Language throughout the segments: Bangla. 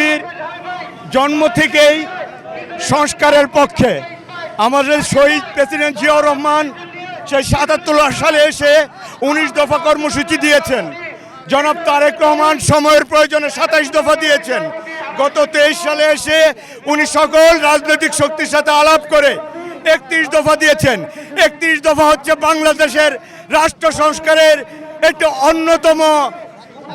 বিএনপির জন্ম থেকেই সংস্কারের পক্ষে। আমাদের শহীদ প্রেসিডেন্ট জিয়াউর রহমান সেই সাতাত্তর সালে এসে উনিশ দফা কর্মসূচি দিয়েছেন। জনাব তারেক রহমান সময়ের প্রয়োজনে সাতাইশ দফা দিয়েছেন। গত তেইশ সালে এসে উনি সকল রাজনৈতিক শক্তির সাথে আলাপ করে একত্রিশ দফা দিয়েছেন। একত্রিশ দফা হচ্ছে বাংলাদেশের রাষ্ট্র সংস্কারের একটি অন্যতম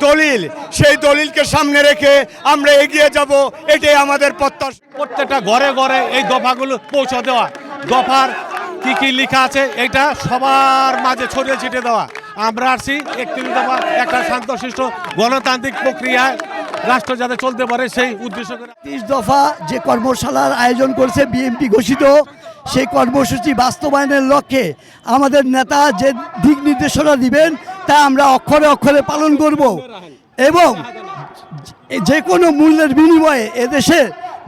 দলিল। সেই দলিলকে সামনে রেখে আমরা এগিয়ে যাব। এটাই আমাদের প্রত্যাশা। প্রত্যেকটা ঘরে ঘরে এই দফাগুলো পৌঁছে দেওয়া। দফার কি কি লেখা আছে এটা সবার মাঝে ছড়িয়ে ছিটে দেওয়া। আমরা আসছি একত্রিশ দফা একটা শান্তশিষ্ট গণতান্ত্রিক প্রক্রিয়ায় রাষ্ট্র যাতে চলতে পারে সেই উদ্দেশ্য করে। তিরিশ দফা যে কর্মশালার আয়োজন করছে বিএনপি ঘোষিত সেই কর্মসূচি বাস্তবায়নের লক্ষ্যে আমাদের নেতা যে দিক নির্দেশনা দিবেন তা আমরা অক্ষরে অক্ষরে পালন করব। এবং যে কোনো মূল্যের বিনিময়ে এদেশে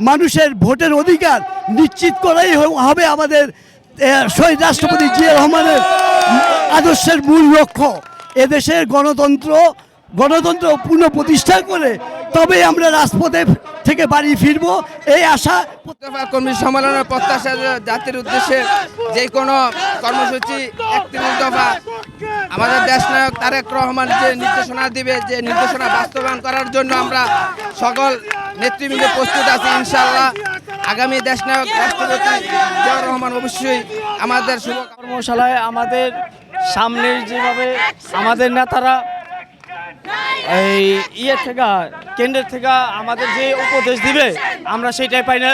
মানুষের ভোটের অধিকার নিশ্চিত করাই হবে আমাদের শহীদ রাষ্ট্রপতি জিয়া রহমানের আদর্শের মূল লক্ষ্য। এদেশের গণতন্ত্র গণতন্ত্র পুনঃপ্রতিষ্ঠা করে তবে আমরা রাজপথে থেকে বাড়ি ফিরবো এই আশা কর্মী সম্মেলনের প্রত্যাশা জাতির উদ্দেশ্যে যে কোনো কর্মসূচি একত্রিশ দফা আমাদের দেশ নায়ক তারেক রহমান যে নির্দেশনা দিবে যে নির্দেশনা বাস্তবায়ন করার জন্য আমরা সকল নেতৃবৃন্দ প্রস্তুত আছি ইনশাল্লাহ আগামী দেশ নায়ক রাষ্ট্রপতি জিয়াউর রহমান অবশ্যই আমাদের শুভ কর্মশালায় আমাদের সামনের যেভাবে আমাদের নেতারা এই ইয়ে থেকে, কেন্দ্রের থেকে আমাদের যে উপদেশ দিবে, আমরা সেটাই পাই না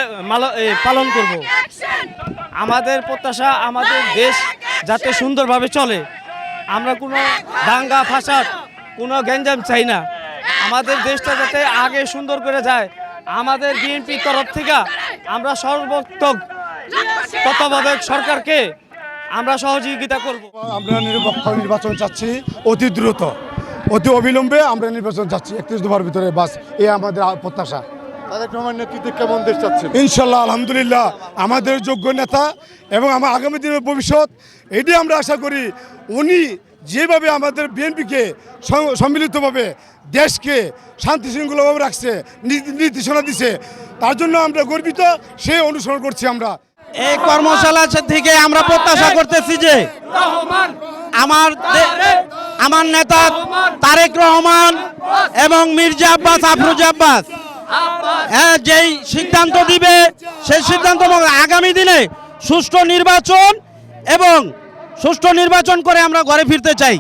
পালন করব। আমাদের প্রত্যাশা আমাদের দেশ যাতে সুন্দরভাবে চলে। আমরা কোনো দাঙ্গা, ফাসাদ, কোনো গ্যাঞ্জাম চাই না। আমাদের দেশটা যাতে আগে সুন্দর করে যায়। আমাদের বিএনপির তরফ থেকে আমরা সর্বোত্তক তত্ত্বাবধায়ক সরকারকে আমরা সহযোগিতা করব। আমরা নিরপেক্ষ নির্বাচন চাচ্ছি অতি দ্রুত। অতি অবিলম্বে আমরা নির্বাচন চাচ্ছি একত্রিশ দফার ভিতরে বাস এ আমাদের প্রত্যাশা। ইনশাল্লাহ আলহামদুলিল্লাহ। আমাদের যোগ্য নেতা এবং আমার আগামী দিনের ভবিষ্যৎ এটাই আমরা আশা করি উনি যেভাবে আমাদের বিএনপিকে সম্মিলিতভাবে দেশকে শান্তি শৃঙ্খলাভাবে রাখছে নির্দেশনা দিছে তার জন্য আমরা গর্বিত সে অনুসরণ করছি আমরা। এই কর্মশালা থেকে আমরা প্রত্যাশা করতেছি যে আমার আমার নেতা তারেক রহমান এবং মির্জা আব্বাস, আফরুজ আব্বাস। হ্যাঁ যেই সিদ্ধান্ত দিবে, সেই সিদ্ধান্ত আগামী দিনে সুষ্ঠু নির্বাচন এবং সুষ্ঠু নির্বাচন করে আমরা ঘরে ফিরতে চাই।